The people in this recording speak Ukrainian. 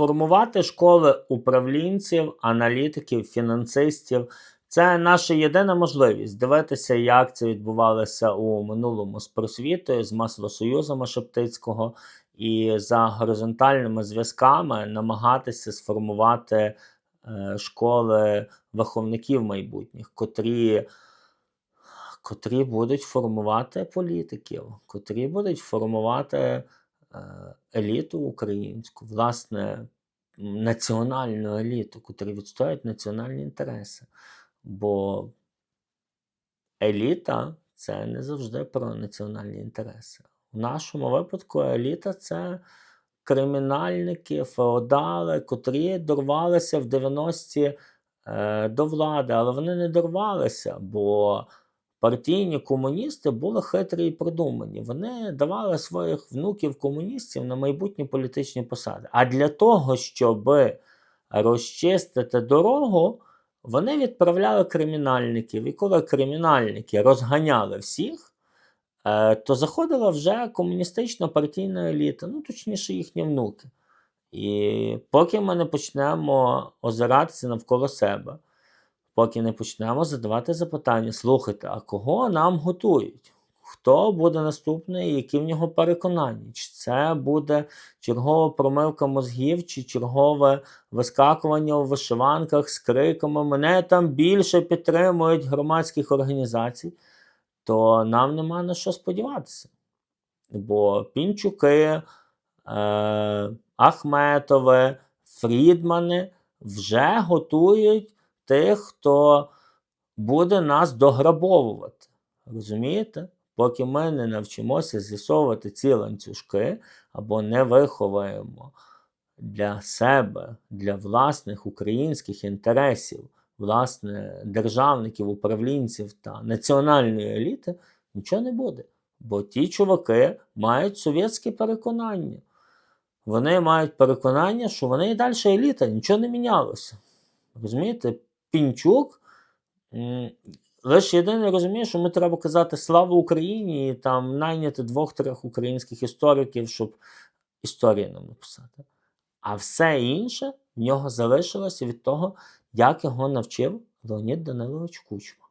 формувати школи управлінців, аналітиків, фінансистів. Це наша єдина можливість дивитися, як це відбувалося у минулому з просвітою, з маслосоюзами Шептицького, і за горизонтальними зв'язками намагатися сформувати е, школи виховників майбутніх, котрі, котрі будуть формувати політиків, котрі будуть формувати еліту українську, власне, національну еліту, котрі відстоюють національні інтереси. Бо еліта це не завжди про національні інтереси. В нашому випадку еліта це кримінальники, феодали, котрі дорвалися в 90-ті е, до влади, але вони не дорвалися, бо партійні комуністи були хитрі і продумані. Вони давали своїх внуків комуністів на майбутні політичні посади. А для того, щоб розчистити дорогу, вони відправляли кримінальників. І коли кримінальники розганяли всіх, е, то заходила вже комуністична партійна еліта, ну точніше їхні внуки. І поки ми не почнемо озиратися навколо себе, поки не почнемо задавати запитання: слухайте, а кого нам готують? Хто буде наступний, які в нього переконання? Чи це буде чергова промивка мозгів, чи чергове вискакування у вишиванках з криками Мене там більше підтримують громадських організацій, то нам нема на що сподіватися. Бо Пінчуки, е, Ахметове, Фрідмани вже готують тих, хто буде нас дограбовувати. Розумієте? Поки ми не навчимося з'ясовувати ці ланцюжки або не виховаємо для себе, для власних українських інтересів, власне, державників, управлінців та національної еліти, нічого не буде. Бо ті чуваки мають совєтське переконання. Вони мають переконання, що вони і далі еліта, нічого не мінялося. Розумієте, Пінчук. Лише єдине розумію, що ми треба казати слава Україні і там найняти двох-трьох українських істориків, щоб історію нам написати. А все інше в нього залишилося від того, як його навчив Леонід Данилович Кучма.